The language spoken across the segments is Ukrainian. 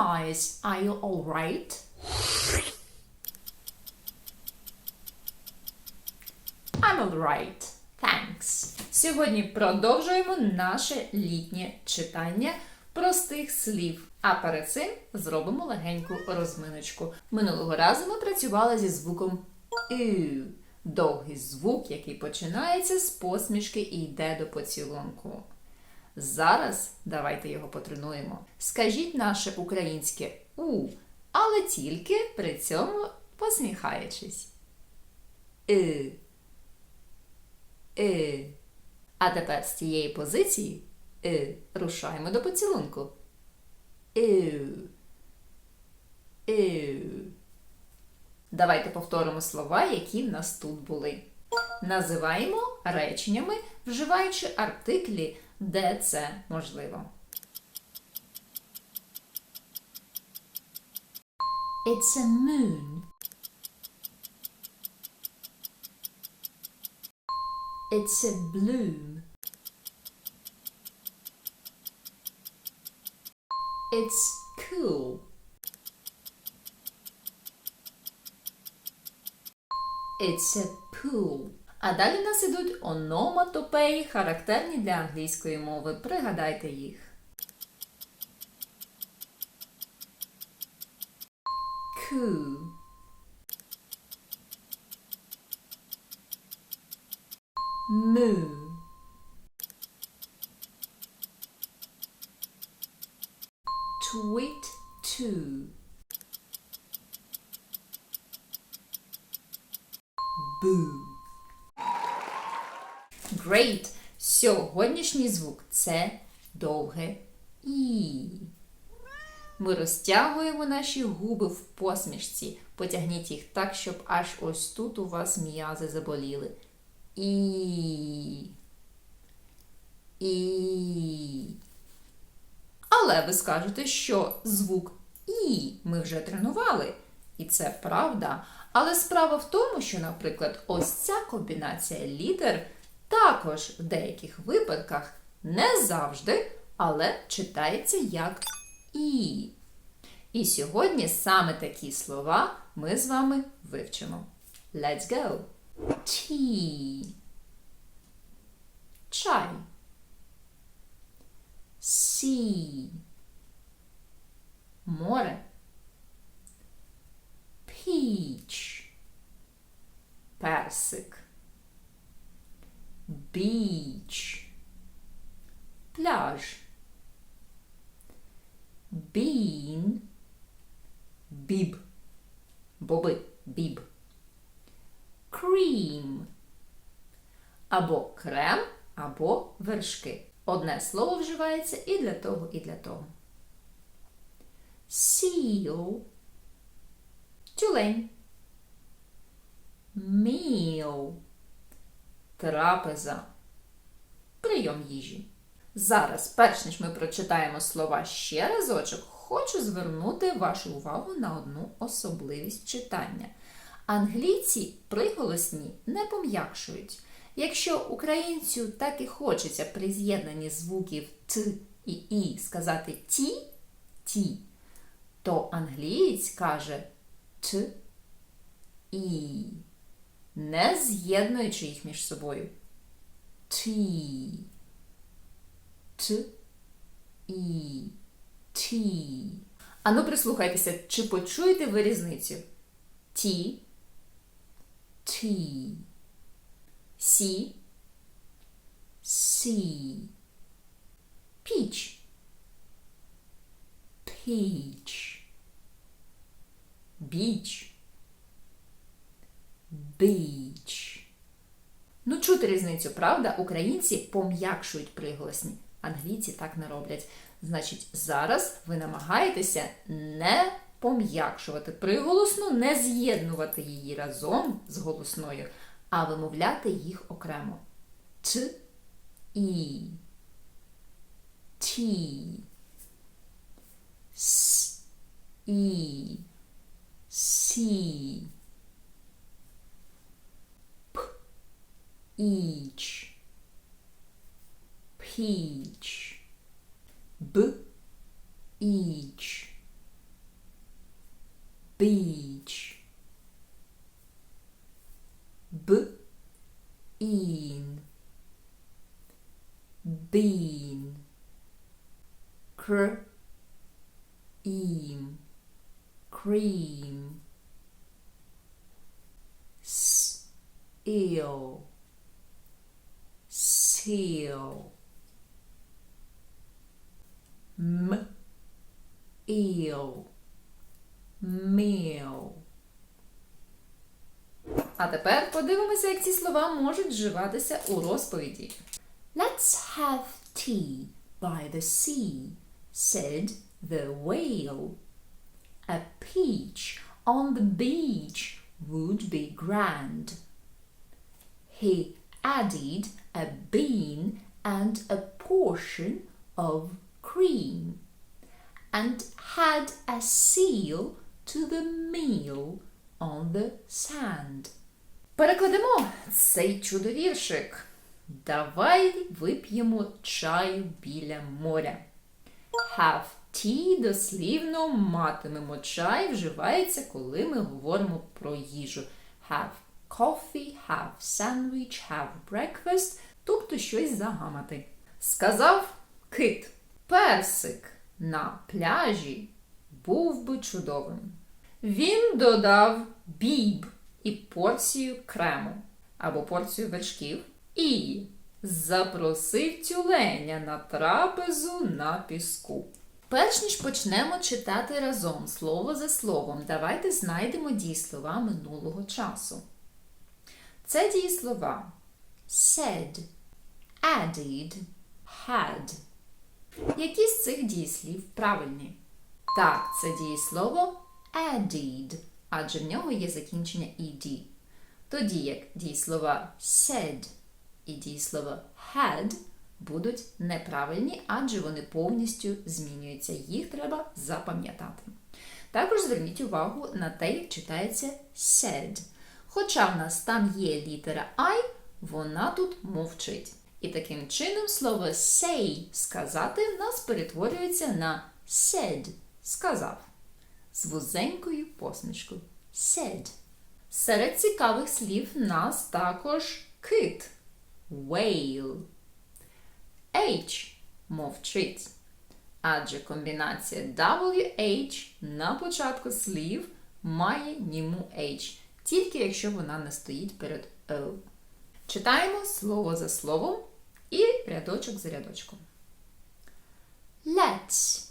Guys, are you alright? I'm alright. Thanks. Сьогодні продовжуємо наше літнє читання простих слів. А перед цим зробимо легеньку розминочку. Минулого разу ми працювали зі звуком «ю». Довгий звук, який починається з посмішки і йде до поцілунку. Зараз давайте його потренуємо. Скажіть наше українське у, але тільки при цьому посміхаючись. И. И. А тепер з цієї позиції и рушаємо до поцілунку. Ю. Ю. Давайте повторимо слова, які в нас тут були. Називаємо реченнями, вживаючи артиклі, де це можливо. It's a moon. It's a bloom. It's cool. It's a pool. А далі в нас ідуть ономатопеї, характерні для англійської мови. Пригадайте їх. Coo. Moo. Tweet two. Boo. Great! Сьогоднішній звук це довге І. Ми розтягуємо наші губи в посмішці. Потягніть їх так, щоб аж ось тут у вас м'язи заболіли. І. І. Але ви скажете, що звук І ми вже тренували. І це правда. Але справа в тому, що, наприклад, ось ця комбінація літер також в деяких випадках не завжди, але читається як І. І сьогодні саме такі слова ми з вами вивчимо. Let's go! Tea. Чай. Sea. Море. Peach. Персик. Beach. Пляж. Bean. Біб. Боби. Біб. Cream. Або крем, або вершки. Одне слово вживається і для того, і для того. Seal. Тюлень. Meal. Трапеза. Прийом їжі. Зараз, перш ніж ми прочитаємо слова ще разочок, хочу звернути вашу увагу на одну особливість читання. Англійці приголосні не пом'якшують. Якщо українцю так і хочеться при з'єднанні звуків Т і І сказати ті, ті, то англієць каже Т і, не з'єднуючи їх між собою. Ті. Т і ті. Ану, прислухайтеся, чи почуєте ви різницю? Ті. Ті. Сі. Сі. Піч. Peach. Beach. Beach. Ну, чути різницю, правда? Українці пом'якшують приголосні. Англійці так не роблять. Значить, зараз ви намагаєтеся не пом'якшувати приголосну, не з'єднувати її разом з голосною, а вимовляти їх окремо. Т і. Ті. С і. Сі. each, peach, b, each, beach, b, een, bean, cr, eam, cream, s, ill. Seal, m, eel, meal. А тепер подивимося, як ці слова можуть вживатися у розповіді. Let's have tea by the sea, said the whale. A peach on the beach would be grand. He added a bean and a portion of cream and had a seal to the meal on the sand. Перекладемо цей чудовіршик. Давай вип'ємо чаю біля моря. Have tea дослівно матимемо чай вживається, коли ми говоримо про їжу. Have coffee, have sandwich, have breakfast, тобто щось загамати. Сказав кит. Персик на пляжі був би чудовим. Він додав біб і порцію крему або порцію вершків і запросив тюленя на трапезу на піску. Перш ніж почнемо читати разом слово за словом, давайте знайдемо дієслова минулого часу. Це дієслова said, added, had. Які з цих дієслів правильні? Так, це дієслово added, адже в нього є закінчення ed. Тоді як дієслова said і дієслово had будуть неправильні, адже вони повністю змінюються. Їх треба запам'ятати. Також зверніть увагу на те, як читається said. Хоча в нас там є літера I, вона тут мовчить. І таким чином слово say сказати в нас перетворюється на said сказав з вузенькою посмішкою. Said. Серед цікавих слів в нас також кит whale. H мовчить. Адже комбінація WH на початку слів має німу H, тільки якщо вона не стоїть перед O. Читаємо слово за словом і рядочок за рядочком. Let's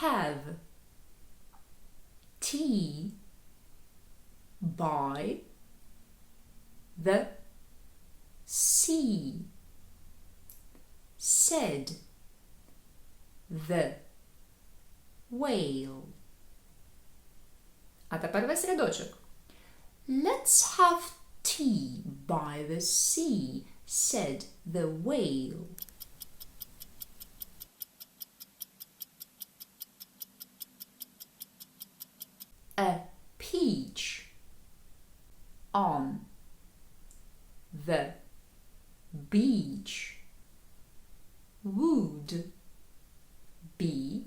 have tea by the sea, said the whale. А тепер весь рядочок. Let's have tea by the sea, said the whale. A peach on the beach would be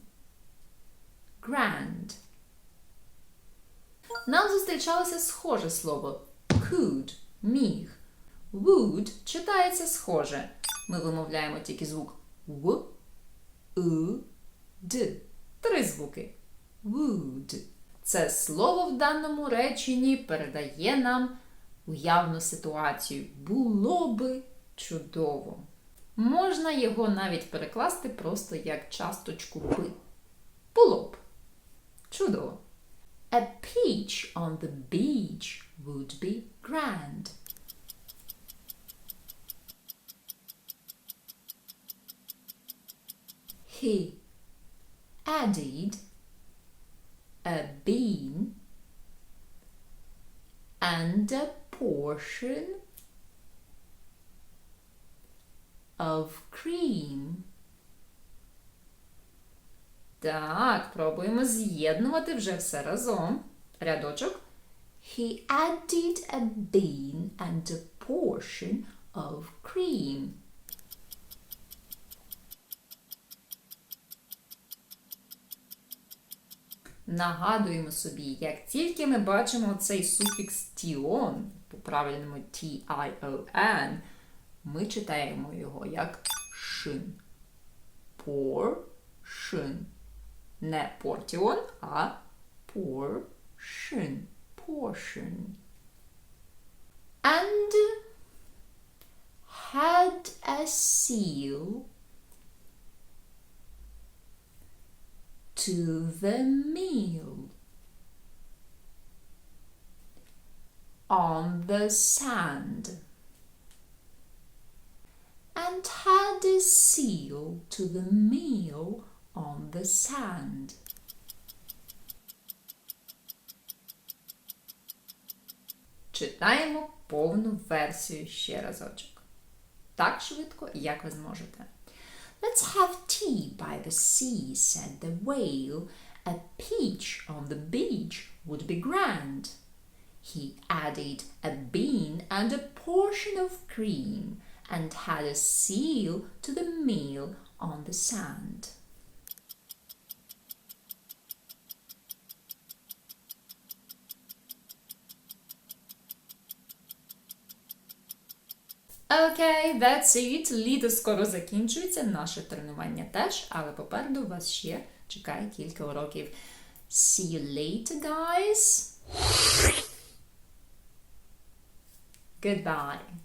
grand. Зустрічалося схоже слово could міг. Would читається схоже. Ми вимовляємо тільки звук в, у, д. Три звуки. Would. Це слово в даному реченні передає нам уявну ситуацію. Було би чудово. Можна його навіть перекласти просто як часточку би. Було б. Чудово. A peach on the beach would be grand. He added a bean and a portion of cream. Так, пробуємо з'єднувати вже все разом. Рядочок. He added a bean and a portion of cream. Нагадуємо собі, як тільки ми бачимо цей суфікс тіон, правильному T-I-O-N, ми читаємо його як шин. Portion. Не portion, а portion. Portion. And had a seal to the meal on the sand and had a seal to the meal on the sand. Читаємо повну версію ще разочок. Так швидко, як ви зможете. Let's have tea by the sea, said the whale. A peach on the beach would be grand. He added a bean and a portion of cream and had a seal to the meal on the sand. Окей, that's it. Літо скоро закінчується, наше тренування теж, але попереду вас ще чекає кілька уроків. See you later, guys. Goodbye.